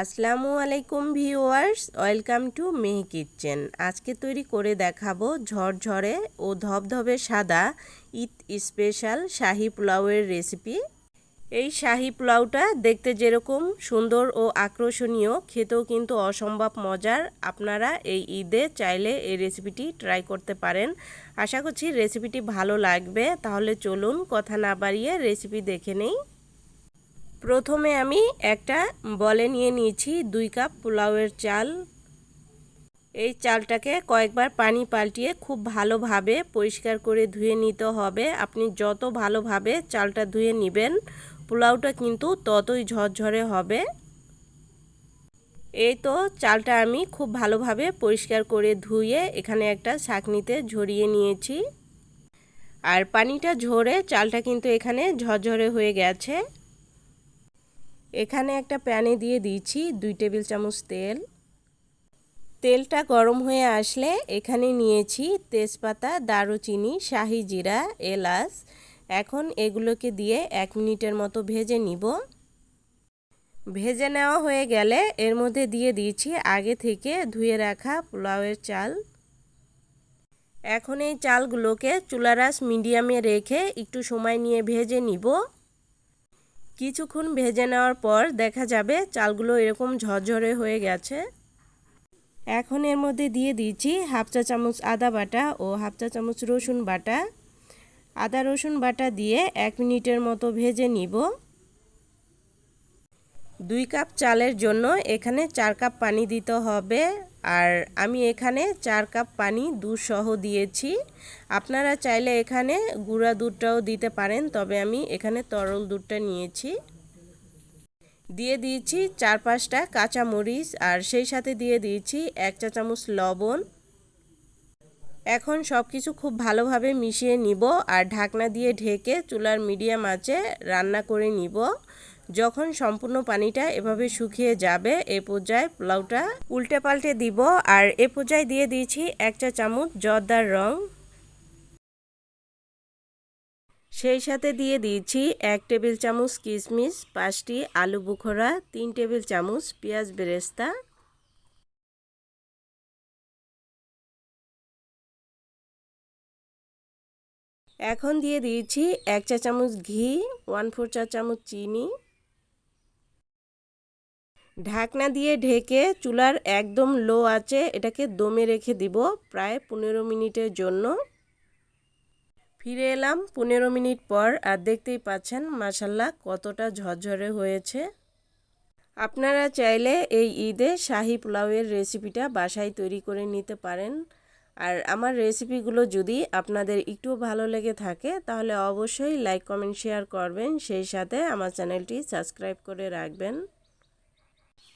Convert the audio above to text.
আসসালামু আলাইকুম viewers, welcome to মেহি কিচেন। আজকে তৈরি করে দেখাবো ঝরঝরে ও ধবধবে সাদা ঈদ স্পেশাল শাহি পোলাওয়ের রেসিপি। এই শাহি পোলাওটা দেখতে যেরকম সুন্দর ও আকর্ষণীয়, খেতেও কিন্তু অসম্ভব মজার। আপনারা এই ঈদে চাইলে এই রেসিপিটি ট্রাই করতে পারেন। আশা করছি রেসিপিটি ভালো লাগবে, তাহলে চলুন কথা না বাড়িয়ে রেসিপি দেখে নেই। প্রথমে আমি একটা বলে নিয়ে নিয়েছি দুই কাপ পোলাওয়ের চাল। এই চালটাকে কয়েকবার পানি পাল্টিয়ে খুব ভালোভাবে পরিষ্কার করে ধুয়ে নিতে হবে। আপনি যত ভালোভাবে চালটা ধুয়ে নেবেন, পোলাওটা কিন্তু ততই ঝরঝরে হবে। এই তো চালটা আমি খুব ভালোভাবে পরিষ্কার করে ধুয়ে এখানে একটা ছাঁকনিতে ঝরিয়ে নিয়েছি। আর পানিটা ঝরে চালটা কিন্তু এখানে ঝরঝরে হয়ে গেছে। এখানে একটা প্যানে দিয়ে দিয়েছি দুই টেবিল চামচ তেল। তেলটা গরম হয়ে আসলে এখানে নিয়েছি তেজপাতা, দারুচিনি, শাহি জিরা, এলাচ। এখন এগুলোকে দিয়ে এক মিনিটের মতো ভেজে নিব। ভেজে নেওয়া হয়ে গেলে এর মধ্যে দিয়ে দিয়েছি আগে থেকে ধুয়ে রাখা পোলাওয়ের চাল। এখন এই চালগুলোকে চুলারাস মিডিয়ামে রেখে একটু সময় নিয়ে ভেজে নিব। কিছুক্ষণ ভেজে নেওয়ার পর দেখা যাবে চালগুলো এরকম ঝরঝরে হয়ে গেছে। এখন এর মধ্যে দিয়ে দিয়েছি হাফ চা চামচ আদা বাটা ও হাফ চা চামচ রসুন বাটা। আদা রসুন বাটা দিয়ে এক মিনিটের মতো ভেজে নিব। দুই কাপ চালের জন্য এখানে চার কাপ পানি দিতে হবে। আর আমি এখানে চার কাপ পানি দুধ সহ দিয়েছি। আপনারা চাইলে এখানে গুঁড়া দুধটাও দিতে পারেন, তবে আমি এখানে তরল দুধটা নিয়েছি। দিয়ে দিয়েছি চার পাঁচটা কাঁচা মরিচ আর সেই সাথে দিয়ে দিয়েছি এক চা চামচ লবণ। এখন সব কিছু খুব ভালোভাবে মিশিয়ে নিব, আর ঢাকনা দিয়ে ঢেকে চুলার মিডিয়াম আঁচে রান্না করে নিব। যখন সম্পূর্ণ পানিটা এভাবে শুকিয়ে যাবে, এ পর্যায়ে পোলাওটা উল্টে পাল্টে দিব আর এ পর্যায়ে দিয়ে দিয়েছি এক চা চামচ জর্দার রং। সেই সাথে দিয়ে দিয়েছি এক টেবিল চামচ কিশমিশ পাঁচটি আলু বুখরা তিন টেবিল চামচ পেঁয়াজ বেরেস্তা। এখন দিয়ে দিয়েছি এক চা চামচ ঘি, ওয়ান ফোর চা চামচ চিনি। ঢাকনা দিয়ে ঢেকে চুলার একদম লো আছে এটাকে দমে রেখে দিব প্রায় পনেরো মিনিটের জন্য। ফিরে এলাম পনেরো মিনিট পর আর দেখতেই পাচ্ছেন মাসাল্লাহ কতটা ঝরঝরে হয়েছে। আপনারা চাইলে এই ঈদে শাহি পোলাওয়ের রেসিপিটা বাসায় তৈরি করে নিতে পারেন। আর আমার রেসিপিগুলো যদি আপনাদের একটু ভালো লেগে থাকে তাহলে অবশ্যই লাইক, কমেন্ট, শেয়ার করবেন। সেই সাথে আমার চ্যানেলটি সাবস্ক্রাইব করে রাখবেন।